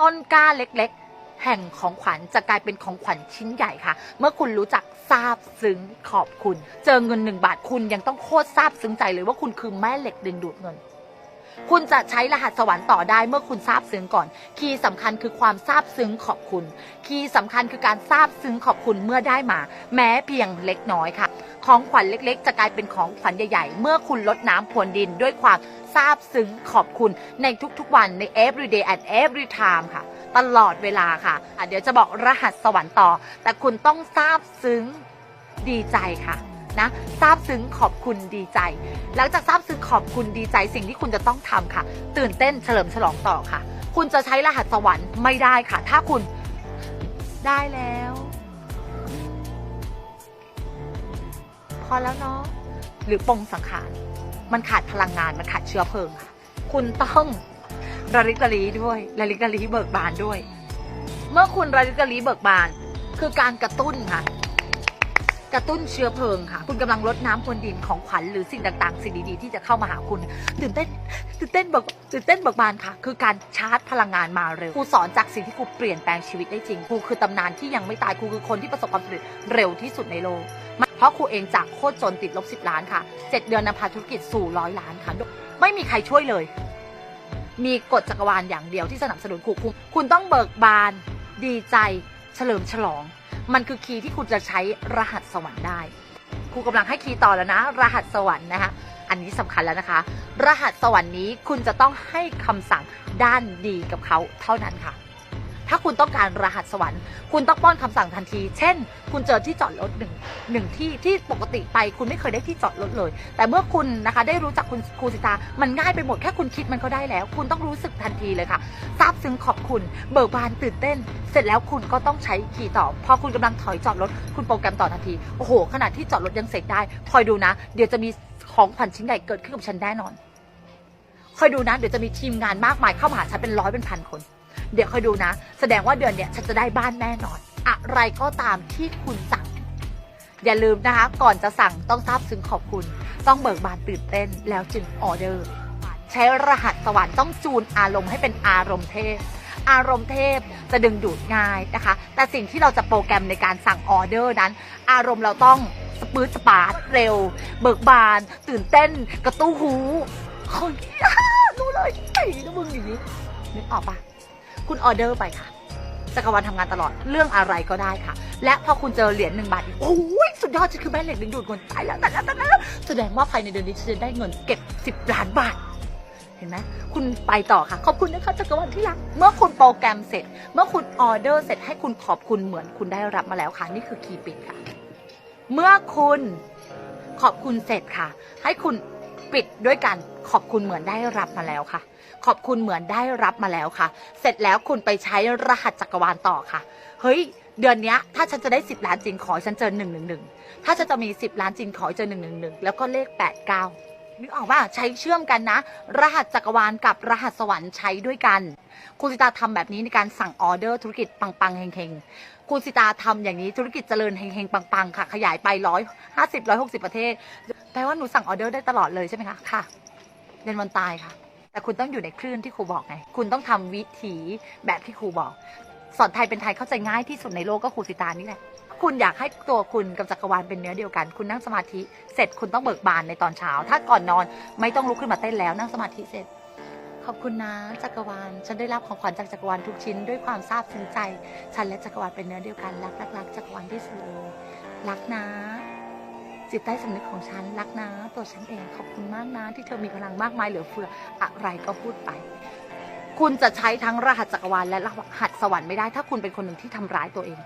ต้นกล้าเล็กๆ แห่งของขวัญจะกลายเป็นของขวัญชิ้นใหญ่ค่ะ เมื่อคุณรู้จักซาบซึ้งขอบคุณ เจอเงินหนึ่งบาทคุณยังต้องโคตรซาบซึ้งใจเลยว่าคุณคือแม่เหล็กดึงดูดเงิน คุณจะใช้รหัสสวรรค์ต่อได้เมื่อคุณซาบซึ้งก่อน คีย์สำคัญคือความซาบซึ้งขอบคุณ คีย์สำคัญคือการซาบซึ้งขอบคุณเมื่อได้มา แม้เพียงเล็กน้อยค่ะ ของขวัญเล็ก ๆ จะกลายเป็นของขวัญใหญ่ ๆ เมื่อคุณลดน้ำพรวนดินด้วยความซาบซึ้งขอบคุณในทุกๆวันใน everyday and every time ค่ะ ตลอดเวลาค่ะอะเดี๋ยวจะบอกรหัสสวรรค์ต่อ แต่คุณต้องซาบซึ้งดีใจค่ะนะซาบซึ้งขอบคุณดีใจ หลังจากซาบซึ้งขอบคุณดีใจสิ่งที่คุณจะต้องทำค่ะ ตื่นเต้นเฉลิมฉลองต่อค่ะ คุณจะใช้รหัสสวรรค์ไม่ได้ค่ะ ถ้าคุณได้แล้ว อแล้วเนาะหรือปงสังขาร มันขาดพลังงานมันขาดเชื้อเพลิงค่ะคุณต้องระลิกระลีด้วยระลิกระลีเบิกบานด้วย เมื่อคุณระลิกระลีเบิกบาน คือการกระตุ้นค่ะ กระตุ้นเชื้อเพลิงค่ะ คุณกำลังลดน้ำพรวนดินของขวัญหรือสิ่งต่างๆ สิ่งดีๆ ที่จะเข้ามาหาคุณ ตื่นเต้น ตื่นเต้นบิกตื่นเต้นเบิกบานค่ะ คือการชาร์จพลังงานมาเร็วครูสอนจากสิ่งที่ครูเปลี่ยนแปลงชีวิตได้จริงครูคือตำนานที่ยังไม่ตายครูคือคนที่ประสบความสำเร็จเร็วที่สุดในโลก เพราะครูเองจากโคตรจนติดลบสิบล้านค่ะเจ็ดเดือนนำพาธุรกิจสู่ร้อยล้านค่ะไม่มีใครช่วยเลย มีกฎจักรวาลอย่างเดียวที่สนับสนุนครูคุณต้องเบิกบาน ดีใจ เฉลิมฉลอง มันคือคีย์ที่คุณจะใช้รหัสสวรรค์ได้ครูกำลังให้คีย์ต่อแล้วนะ รหัสสวรรค์นะคะอันนี้สำคัญแล้วนะคะ รหัสสวรรค์นี้คุณจะต้องให้คำสั่งด้านดีกับเขาเท่านั้นค่ะ ถ้าคุณต้องการรหัสสวรรค์ คุณต้องป้อนคำสั่งทันที เช่น คุณเจอที่จอดรถหนึ่งหนึ่งที่ที่ปกติไป คุณไม่เคยได้ที่จอดรถเลย แต่เมื่อคุณนะคะได้รู้จักคุณครูสิตา มันง่ายไปหมดแค่คุณคิดมันก็ได้แล้ว คุณต้องรู้สึกทันทีเลยค่ะซาบซึ้งขอบคุณ เบิกบานตื่นเต้น เสร็จแล้วคุณก็ต้องใช้ขี่ต่อ พอคุณกำลังถอยจอดรถ คุณโปรแกรมต่อทันที โอ้โห ขนาดที่จอดรถยังเสร็จได้ คอยดูนะ เดี๋ยวจะมีของขวัญชิ้นใหญ่เกิดขึ้นกับฉันแน่นอน คอยดูนะ เดี๋ยวจะมีทีมงานมากมายเข้ามาหาฉันเป็นร้อยเป็นพันคน เดี๋ยวคอยดูนะ แสดงว่าเดือนเนี้ยฉันจะได้บ้านแน่นอน อะไรก็ตามที่คุณสั่ง อย่าลืมนะคะ ก่อนจะสั่งต้องทราบซึ้งขอบคุณ ต้องเบิกบานตื่นเต้นแล้วจึงออเดอร์ ใช้รหัสสวรรค์ต้องจูนอารมณ์ให้เป็นอารมณ์เทพ อารมณ์เทพจะดึงดูดง่ายนะคะ แต่สิ่งที่เราจะโปรแกรมในการสั่งออเดอร์นั้น อารมณ์เราต้องสปืดสปาร์ตเร็ว เบิกบาน ตื่นเต้น กระตู้หูเฮ้ยรู้เลยไอ้นะมึงอย่างนี้นึกออกปะคุณออเดอร์ไปค่ะจักรวาลทำงานตลอดเรื่องอะไรก็ได้ค่ะ และพอคุณเจอเหรียญหนึ่งบาทอีกโอ้ยสุดยอดฉันคือแม่เหล็กดึงดูดเงินตายแล้วแตายแล้วแตายแล้วแสดงว่าภายในเดือนนี้ฉันจะได้เงินเก็บสิบล้านบาท เห็นไหมคุณไปต่อค่ะ ขอบคุณนะคะจักรวาลที่รัก เมื่อคุณโปรแกรมเสร็จ เมื่อคุณออเดอร์เสร็จให้คุณขอบคุณเหมือนคุณได้รับมาแล้วค่ะ นี่คือคีย์ปิดค่ะ เมื่อคุณขอบคุณเสร็จค่ะ ให้คุณปิดด้วยกันขอบคุณเหมือนได้รับมาแล้วค่ะ ขอบคุณเหมือนได้รับมาแล้วค่ะ เสร็จแล้วคุณไปใช้รหัสจักรวาลต่อค่ะ เฮ้ย เดือนนี้ถ้าฉันจะได้ 10 ล้านจริงขอฉันเจอ1นึถ้าฉันจะมี 10 ล้านจริงขอเจอ1นึแล้วก็เลข 89 นึกออกว่าใช้เชื่อมกันนะ รหัสจักรวาลกับรหัสสวรรค์ใช้ด้วยกัน คุณสิตาทำแบบนี้ในการสั่งออเดอร์ธุรกิจปังๆเฮงๆคุณสิตาทำอย่างนี้ธุรกิจเจริญเฮงๆปังๆค่ะ ขยายไปร้อยห้าสิบร้อยหกสิบประเทศแปลว่าหนูสั่งออเดอร์ได้ตลอดเลยใช่ไหมคะค่ะเรียนวันตายค่ะ แต่คุณต้องอยู่ในคลื่นที่ครูบอกไง คุณต้องทำวิถีแบบที่ครูบอก สอนไทยเป็นไทยเข้าใจง่ายที่สุดในโลกก็ครูสิตานี่แหละ คุณอยากให้ตัวคุณกับจักรวาลเป็นเนื้อเดียวกัน คุณนั่งสมาธิเสร็จคุณต้องเบิกบานในตอนเช้า ถ้าก่อนนอนไม่ต้องลุกขึ้นมาเต้นแล้วนั่งสมาธิเสร็จ ขอบคุณนะจักรวาล ฉันได้รับของขวัญจากจักรวาลทุกชิ้นด้วยความซาบซึ้งใจ ฉันและจักรวาลเป็นเนื้อเดียวกันรักรักรักจักรวาลที่สุดเลยรักนะจิตใต้สำนึกของฉันรักนะ ตัวฉันเองขอบคุณมากนะ ที่เธอมีพลังมากมายเหลือเฟืออะไรก็พูดไป คุณจะใช้ทั้งรหัสจักรวาลและรหัสสวรรค์ไม่ได้ ถ้าคุณเป็นคนหนึ่งที่ทำร้ายตัวเอง